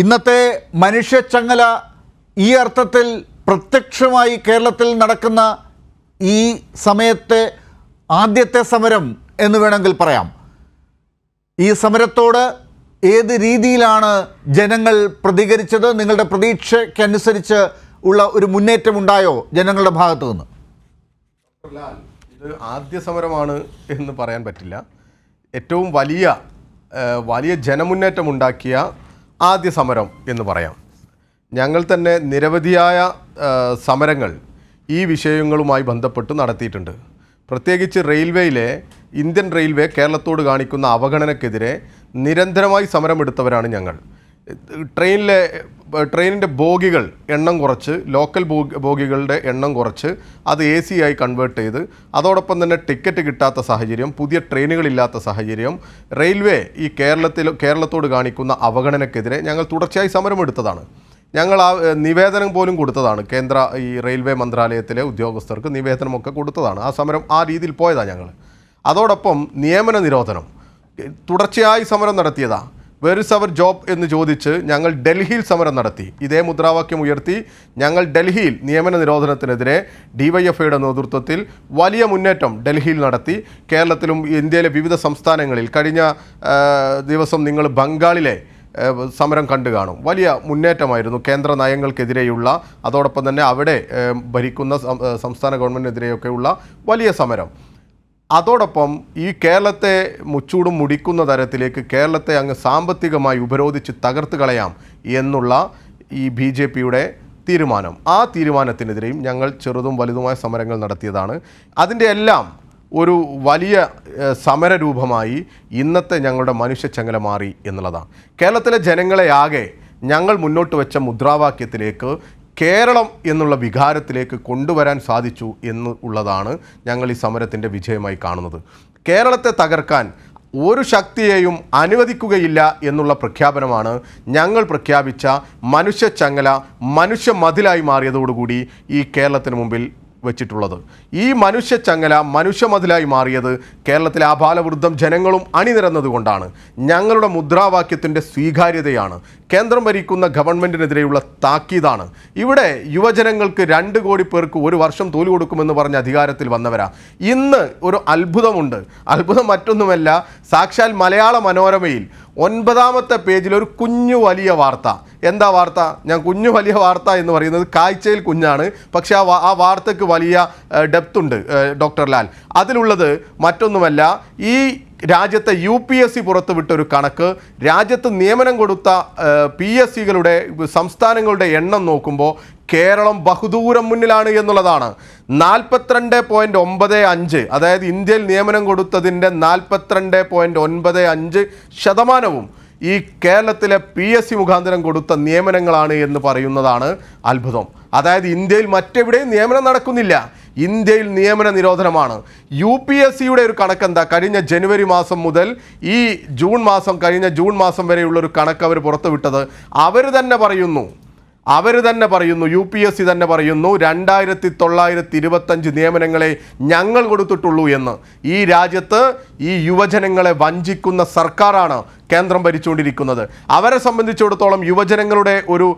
ഇന്നത്തെ മനുഷ്യച്ചങ്ങല ഈ അർത്ഥത്തിൽ പ്രത്യക്ഷമായി കേരളത്തിൽ നടക്കുന്ന ഈ സമയത്തെ ആദ്യത്തെ സമരം എന്ന് വേണമെങ്കിൽ പറയാം. ഈ സമരത്തോട് ഏത് രീതിയിലാണ് ജനങ്ങൾ പ്രതികരിച്ചത്? നിങ്ങളുടെ പ്രതീക്ഷയ്ക്കനുസരിച്ച് ഉള്ള ഒരു മുന്നേറ്റം ഉണ്ടായോ ജനങ്ങളുടെ ഭാഗത്തു നിന്ന്? ഇത് ആദ്യ സമരമാണ് എന്ന് പറയാൻ പറ്റില്ല. ഏറ്റവും വലിയ വലിയ ജനമുന്നേറ്റം ഉണ്ടാക്കിയ ആദ്യ സമരം എന്ന് പറയാം. ഞങ്ങൾ തന്നെ നിരവധിയായ സമരങ്ങൾ ഈ വിഷയങ്ങളുമായി ബന്ധപ്പെട്ട് നടത്തിയിട്ടുണ്ട്. പ്രത്യേകിച്ച് റെയിൽവേയിലെ ഇന്ത്യൻ റെയിൽവേ കേരളത്തോട് കാണിക്കുന്ന അവഗണനക്കെതിരെ നിരന്തരമായി സമരമെടുത്തവരാണ് ഞങ്ങൾ. ട്രെയിനിലെ ട്രെയിനിന്റെ ബോഗികൾ എണ്ണം കുറച്ച് ലോക്കൽ ബോഗികളുടെ എണ്ണം കുറച്ച് അത് എ സി ആയി കൺവേർട്ട് ചെയ്ത് അതോടൊപ്പം തന്നെ ടിക്കറ്റ് കിട്ടാത്ത സാഹചര്യം പുതിയ ട്രെയിനുകളില്ലാത്ത സാഹചര്യം റെയിൽവേ ഈ കേരളത്തിൽ കേരളത്തോട് കാണിക്കുന്ന അവഗണനക്കെതിരെ ഞങ്ങൾ തുടർച്ചയായി സമരമെടുത്തതാണ് ഞങ്ങൾ ആ നിവേദനം പോലും കൊടുത്തതാണ്. കേന്ദ്ര ഈ റെയിൽവേ മന്ത്രാലയത്തിലെ ഉദ്യോഗസ്ഥർക്ക് നിവേദനമൊക്കെ കൊടുത്തതാണ്. ആ സമരം ആ രീതിയിൽ പോയതാണ് ഞങ്ങൾ അതോടൊപ്പം നിയമന നിരോധനം തുടർച്ചയായി സമരം നടത്തിയതാ. വേർ ഇസ് അവർ ജോബ് എന്ന് ചോദിച്ച് ഞങ്ങൾ ഡൽഹിയിൽ സമരം നടത്തി. ഇതേ മുദ്രാവാക്യം ഉയർത്തി ഞങ്ങൾ ഡൽഹിയിൽ നിയമന നിരോധനത്തിനെതിരെ ഡിവൈഎഫ്ഐയുടെ നേതൃത്വത്തിൽ വലിയ മുന്നേറ്റം ഡൽഹിയിൽ നടത്തി. കേരളത്തിലും ഇന്ത്യയിലെ വിവിധ സംസ്ഥാനങ്ങളിൽ കഴിഞ്ഞ ദിവസം നിങ്ങൾ ബംഗാളിലെ സമരം കണ്ടു കാണും. വലിയ മുന്നേറ്റമായിരുന്നു കേന്ദ്ര നയങ്ങൾക്കെതിരെയുള്ള അതോടൊപ്പം തന്നെ അവിടെ ഭരിക്കുന്ന സംസ്ഥാന ഗവൺമെന്റിനെതിരെയൊക്കെയുള്ള വലിയ സമരം. അതോടൊപ്പം ഈ കേരളത്തെ മുച്ചൂടും മുടിക്കുന്ന തരത്തിലേക്ക് കേരളത്തെ അങ്ങ് സാമ്പത്തികമായി ഉപരോധിച്ച് തകർത്ത് കളയാം എന്നുള്ള ഈ ബി ജെ പിയുടെ തീരുമാനം. ആ തീരുമാനത്തിനെതിരെയും ഞങ്ങൾ ചെറുതും വലുതുമായ സമരങ്ങൾ നടത്തിയതാണ്. അതിന്റെ എല്ലാം ഒരു വലിയ സമരരൂപമായി ഇന്നത്തെ ഞങ്ങളുടെ മനുഷ്യച്ചങ്ങല മാറി എന്നുള്ളതാണ്. കേരളത്തിലെ ജനങ്ങളെ ആകെ ഞങ്ങൾ മുന്നോട്ട് വെച്ച മുദ്രാവാക്യത്തിലേക്ക് കേരളം എന്നുള്ള വികാരത്തിലേക്ക് കൊണ്ടുവരാൻ സാധിച്ചു എന്ന് ഉള്ളതാണ് ഞങ്ങൾ ഈ സമരത്തിന്റെ വിജയമായി കാണുന്നത്. കേരളത്തെ തകർക്കാൻ ഒരു ശക്തിയെയും അനുവദിക്കുകയില്ല എന്നുള്ള പ്രഖ്യാപനമാണ് ഞങ്ങൾ പ്രഖ്യാപിച്ച മനുഷ്യ ചങ്ങല മനുഷ്യ മതിലായി മാറിയതോടുകൂടി ഈ കേരളത്തിന് മുമ്പിൽ വെച്ചിട്ടുള്ളത്. ഈ മനുഷ്യ ചങ്ങല മനുഷ്യമതിലായി മാറിയത് കേരളത്തിലെ ആബാലവൃദ്ധം ജനങ്ങളും അണിനിരന്നതുകൊണ്ടാണ്. ഞങ്ങളുടെ മുദ്രാവാക്യത്തിന്റെ സ്വീകാര്യതയാണ്. കേന്ദ്രം ഭരിക്കുന്ന ഗവൺമെന്റിനെതിരെയുള്ള താക്കീതാണ്. ഇവിടെ യുവജനങ്ങൾക്ക് രണ്ട് കോടി പേർക്ക് ഒരു വർഷം തോലു കൊടുക്കുമെന്ന് പറഞ്ഞ് അധികാരത്തിൽ വന്നവരാ. ഇന്ന് ഒരു അത്ഭുതമുണ്ട്. അത്ഭുതം മറ്റൊന്നുമല്ല സാക്ഷാൽ മലയാള മനോരമയിൽ ഒൻപതാമത്തെ പേജിൽ ഒരു കുഞ്ഞു വലിയ വാർത്ത. എന്താ വാർത്ത? ഞാൻ കുഞ്ഞു വലിയ വാർത്ത എന്ന് പറയുന്നത് കാഴ്ചയിൽ കുഞ്ഞാണ്. പക്ഷേ ആ ആ വാർത്തയ്ക്ക് വലിയ ഡെപ്ത് ഉണ്ട് ഡോക്ടർ ലാൽ. അതിലുള്ളത് മറ്റൊന്നുമല്ല ഈ രാജ്യത്തെ യു പി എസ് സി പുറത്തുവിട്ടൊരു കണക്ക്. രാജ്യത്ത് നിയമനം കൊടുത്ത പി എസ് സികളുടെ സംസ്ഥാനങ്ങളുടെ എണ്ണം നോക്കുമ്പോൾ കേരളം ബഹുദൂരം മുന്നിലാണ് എന്നുള്ളതാണ്. നാൽപ്പത്തിരണ്ട് പോയിന്റ് ഒമ്പത് അഞ്ച് അതായത് ഇന്ത്യയിൽ നിയമനം കൊടുത്തതിന്റെ നാൽപ്പത്തിരണ്ട് പോയിന്റ് ഒൻപത് അഞ്ച് ശതമാനവും ഈ കേരളത്തിലെ പി എസ് സി മുഖാന്തരം കൊടുത്ത നിയമനങ്ങളാണ് എന്ന് പറയുന്നതാണ് അത്ഭുതം. അതായത് ഇന്ത്യയിൽ മറ്റെവിടെയും നിയമനം നടക്കുന്നില്ല. ഇന്ത്യയിൽ നിയമന നിരോധനമാണ്. യു പി എസ് സിയുടെ ഒരു കണക്കെന്താ? കഴിഞ്ഞ ജനുവരി മാസം മുതൽ ഈ ജൂൺ മാസം കഴിഞ്ഞ ജൂൺ മാസം വരെയുള്ള ഒരു കണക്ക് അവർ പുറത്തുവിട്ടത്. അവർ തന്നെ പറയുന്നു അവർ തന്നെ പറയുന്നു യു പി എസ് സി തന്നെ പറയുന്നു രണ്ടായിരത്തി തൊള്ളായിരത്തി ഇരുപത്തഞ്ച് നിയമനങ്ങളെ ഞങ്ങൾ കൊടുത്തിട്ടുള്ളൂ എന്ന്. ഈ രാജ്യത്ത് ഈ യുവജനങ്ങളെ വഞ്ചിക്കുന്ന സർക്കാരാണ് കേന്ദ്രം ഭരിച്ചുകൊണ്ടിരിക്കുന്നത്. അവരെ സംബന്ധിച്ചിടത്തോളം യുവജനങ്ങളുടെ ഒരു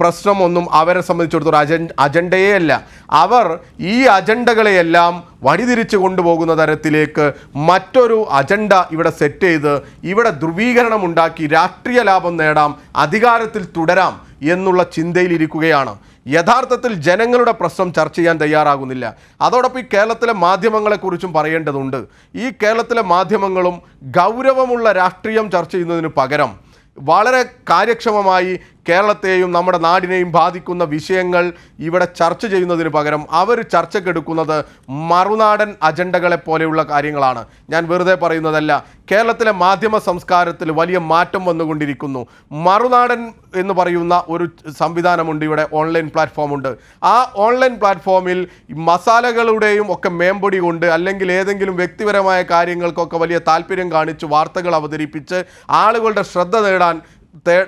പ്രശ്നമൊന്നും അവരെ സംബന്ധിച്ചിടത്തോളം അജ അജണ്ടയേ അല്ല. അവർ ഈ അജണ്ടകളെയെല്ലാം വഴിതിരിച്ചു കൊണ്ടുപോകുന്ന തരത്തിലേക്ക് മറ്റൊരു അജണ്ട ഇവിടെ സെറ്റ് ചെയ്ത് ഇവിടെ ധ്രുവീകരണം ഉണ്ടാക്കി രാഷ്ട്രീയ ലാഭം നേടാം അധികാരത്തിൽ തുടരാം. എന്നുള്ള ചിന്തയിലിരിക്കുകയാണ്. യഥാർത്ഥത്തിൽ ജനങ്ങളുടെ പ്രശ്നം ചർച്ച ചെയ്യാൻ തയ്യാറാകുന്നില്ല. അതോടൊപ്പം ഈ കേരളത്തിലെ മാധ്യമങ്ങളെക്കുറിച്ചും പറയേണ്ടതുണ്ട്. ഈ കേരളത്തിലെ മാധ്യമങ്ങളും ഗൗരവമുള്ള രാഷ്ട്രീയം ചർച്ച ചെയ്യുന്നതിന് പകരം വളരെ കാര്യക്ഷമമായി കേരളത്തെയും നമ്മുടെ നാടിനെയും ബാധിക്കുന്ന വിഷയങ്ങൾ ഇവിടെ ചർച്ച ചെയ്യുന്നതിന് പകരം അവർ ചർച്ചക്കെടുക്കുന്നത് മറുനാടൻ അജണ്ടകളെ പോലെയുള്ള കാര്യങ്ങളാണ്. ഞാൻ വെറുതെ പറയുന്നതല്ല കേരളത്തിലെ മാധ്യമ സംസ്കാരത്തിൽ വലിയ മാറ്റം വന്നുകൊണ്ടിരിക്കുന്നു. മറുനാടൻ എന്ന് പറയുന്ന ഒരു സംവിധാനമുണ്ട് ഇവിടെ ഓൺലൈൻ പ്ലാറ്റ്ഫോമുണ്ട്. ആ ഓൺലൈൻ പ്ലാറ്റ്ഫോമിൽ മസാലകളുടെയും ഒക്കെ മേമ്പൊടി കൊണ്ട് അല്ലെങ്കിൽ ഏതെങ്കിലും വ്യക്തിപരമായ കാര്യങ്ങൾക്കൊക്കെ വലിയ താല്പര്യം കാണിച്ച് വാർത്തകൾ അവതരിപ്പിച്ച് ആളുകളുടെ ശ്രദ്ധ നേടാൻ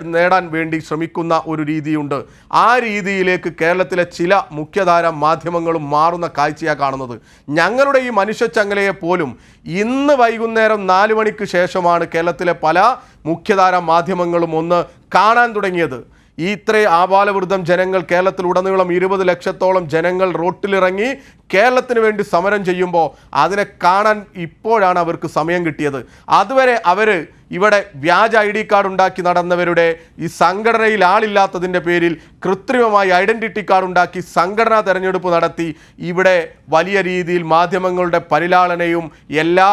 നേടാൻ വേണ്ടി ശ്രമിക്കുന്ന ഒരു രീതിയുണ്ട്. ആ രീതിയിലേക്ക് കേരളത്തിലെ ചില മുഖ്യധാര മാധ്യമങ്ങളും മാറുന്ന കാഴ്ചയാണ് കാണുന്നത്. ഞങ്ങളുടെ ഈ മനുഷ്യച്ചങ്ങലയെ പോലും ഇന്ന് വൈകുന്നേരം നാല് മണിക്ക് ശേഷമാണ് കേരളത്തിലെ പല മുഖ്യധാര മാധ്യമങ്ങളും ഒന്ന് കാണാൻ തുടങ്ങിയത്. ഈ ഇത്രയും ആപാലവൃദ്ധം ജനങ്ങൾ കേരളത്തിലുടനീളം ഇരുപത് ലക്ഷത്തോളം ജനങ്ങൾ റോട്ടിലിറങ്ങി കേരളത്തിന് വേണ്ടി സമരം ചെയ്യുമ്പോൾ അതിനെ കാണാൻ ഇപ്പോഴാണ് അവർക്ക് സമയം കിട്ടിയത്. അതുവരെ അവർ ഇവിടെ വ്യാജ ഐ ഡി കാർഡ് ഉണ്ടാക്കി നടന്നവരുടെ ഈ സംഘടനയിൽ ആളില്ലാത്തതിന്റെ പേരിൽ കൃത്രിമമായി ഐഡന്റിറ്റി കാർഡ് ഉണ്ടാക്കി സംഘടനാ തെരഞ്ഞെടുപ്പ് നടത്തി. ഇവിടെ വലിയ രീതിയിൽ മാധ്യമങ്ങളുടെ പരിലാളനയും എല്ലാ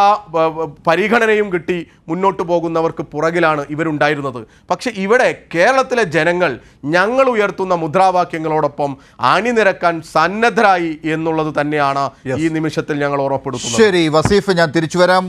പരിഗണനയും കിട്ടി മുന്നോട്ട് പോകുന്നവർക്ക് പുറകിലാണ് ഇവരുണ്ടായിരുന്നത്. പക്ഷേ ഇവിടെ കേരളത്തിലെ ജനങ്ങൾ ഞങ്ങൾ ഉയർത്തുന്ന മുദ്രാവാക്യങ്ങളോടൊപ്പം അണിനിരക്കാൻ സന്നദ്ധരായി എന്നുള്ളത് തന്നെയാണ് ഈ നിമിഷത്തിൽ ഞങ്ങൾ ഉറപ്പെടുത്തുന്നത് ശരി വസീഫ് ഞാൻ തിരിച്ചു വരാം.